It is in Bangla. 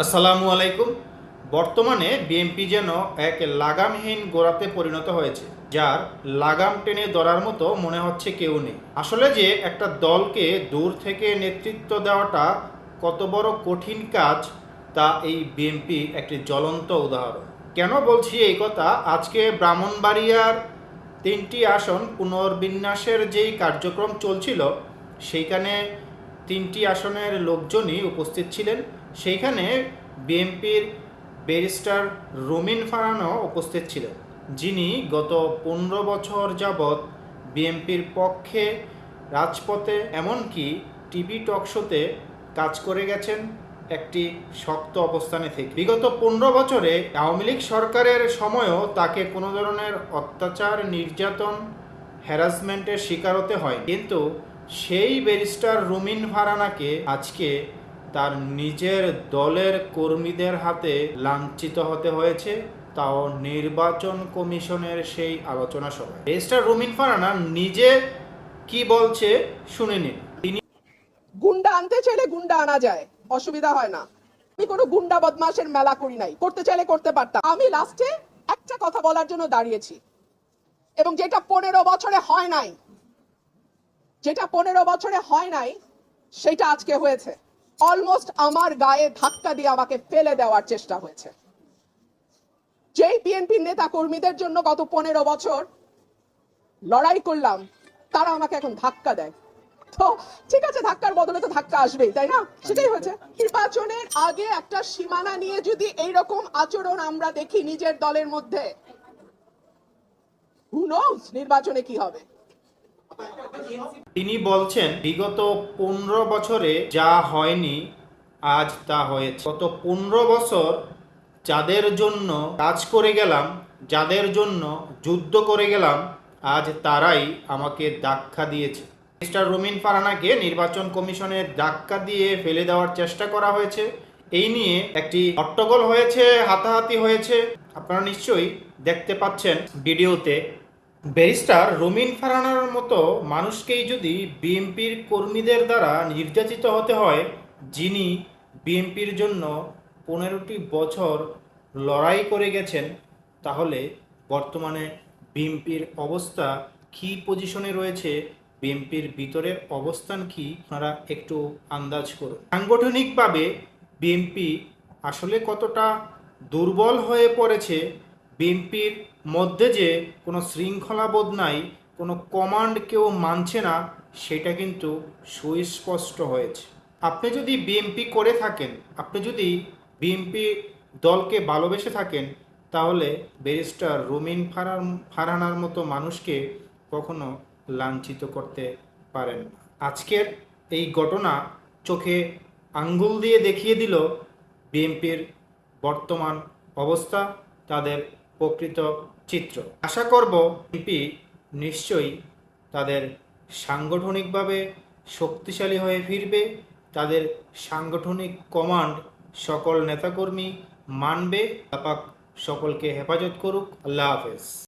আসসালামু আলাইকুম। বর্তমানে বিএনপি যেন এক লাগামহীন গোড়াতে পরিণত হয়েছে, যার লাগাম টেনে ধরার মতো মনে হচ্ছে কেউ নেই। আসলে যে একটা দলকে দূর থেকে নেতৃত্ব দেওয়াটা কত বড় কঠিন কাজ, তা এই বিএনপি একটি জ্বলন্ত উদাহরণ। কেন বলছি এই কথা? আজকে ব্রাহ্মণবাড়িয়ার তিনটি আসন পুনর্বিন্যাসের যেই কার্যক্রম চলছিল, সেইখানে তিনটি আসনের লোকজনই উপস্থিত ছিলেন। সেইখানে বিএনপির ব্যারিস্টার রুমিন ফারানও উপস্থিত ছিলেন, যিনি গত পনেরো বছর যাবৎ বিএনপির পক্ষে রাজপথে এমনকি টিভি টক শোতে কাজ করে গেছেন একটি শক্ত অবস্থানে থেকে। বিগত পনেরো বছরে আওয়ামী লীগ সরকারের সময়ও তাকে কোনো ধরনের অত্যাচার, নির্যাতন হ্যারাসমেন্টের শিকার হতে হয় কিন্তু সেই ব্যারিস্টার রুমিন ফারানাকে আজকে তার নিজের দলের কর্মীদের হাতে লাঞ্ছিত হতে হয়েছে, তাও নির্বাচন কমিশনের সেই আলোচনা সভায়। ব্যারিস্টার রুমিন ফারানা নিজে কি বলছে শুনে নিন তিনি গুন্ডা আনতে চাইলে গুন্ডা আনা যায়, অসুবিধা হয় না। আমি কোনো গুন্ডা বদমাশের মেলা করি নাই, করতে চাইলে করতে পারতাম। আমি লাস্টে একটা কথা বলার জন্য দাঁড়িয়েছি। এবং যেটা পনেরো বছরে হয় নাই যেটা পনেরো বছরে হয় নাই, সেটা আজকে হয়েছে। অলমোস্ট আমার গায়ে ধাক্কা দিয়ে আমাকে ফেলে দেওয়ার চেষ্টা হয়েছে। যেই বিএনপির নেতা কর্মীদের জন্য গত পনেরো বছর লড়াই করলাম, তারা আমাকে এখন ধাক্কা দেয়। তো ঠিক আছে, ধাক্কার বদলে তো ধাক্কা আসবেই, তাই না? সেটাই হয়েছে। নির্বাচনের আগে একটা সীমানা নিয়ে যদি এইরকম আচরণ আমরা দেখি নিজের দলের মধ্যে নির্বাচনে কি হবে? তিনি বলছেন, বিগত পনেরো বছরে যা হয়নি, আজ তা হয়েছে। গত পনেরো বছর যাদের জন্য কাজ করে গেলাম, যাদের জন্য যুদ্ধ করে গেলাম, আজ তারাই আমাকে ধাক্কা দিয়েছে। মিস্টার রুমিন ফারানাকে নির্বাচন কমিশনের ধাক্কা দিয়ে ফেলে দেওয়ার চেষ্টা করা হয়েছে। এই নিয়ে একটি হট্টগোল হয়েছে, হাতাহাতি হয়েছে। আপনারা নিশ্চয়ই দেখতে পাচ্ছেন ভিডিওতে। ব্যারিস্টার রুমিন ফারানার মতো মানুষকেই যদি বিএনপির কর্মীদের দ্বারা নির্যাতিত হতে হয়, যিনি বিএনপির জন্য পনেরোটি বছর লড়াই করে গেছেন, তাহলে বর্তমানে বিএনপির অবস্থা কী পজিশনে রয়েছে? বিএনপির ভিতরের অবস্থান কি? আপনারা একটু আন্দাজ করুন। সাংগঠনিকভাবে বিএনপি আসলে কতটা দুর্বল হয়ে পড়েছে বিএনপির মধ্যে যে কোনো শৃঙ্খলাবোধ নাই, কোনো কমান্ড কেউ মানছে না, সেটা কিন্তু সুস্পষ্ট হয়েছে আপনি যদি বিএনপি করে থাকেন, আপনি যদি বিএনপি দলকে ভালোবেসে থাকেন, তাহলে ব্যারিস্টার রুমিন ফারান, ফারহানার মতো মানুষকে কখনো লাঞ্ছিত করতে পারেন। আজকের এই ঘটনা চোখে আঙ্গুল দিয়ে দেখিয়ে দিল বিএনপির বর্তমান অবস্থা, তাদের প্রকৃত চিত্র। আশা করব বিএনপি নিশ্চয়ই তাদের সাংগঠনিকভাবে শক্তিশালী হয়ে ফিরবে, তাদের সাংগঠনিক কমান্ড সকল নেতাকর্মী মানবে। আপাক সকলকে হেফাজত করুক। আল্লাহ হাফেজ।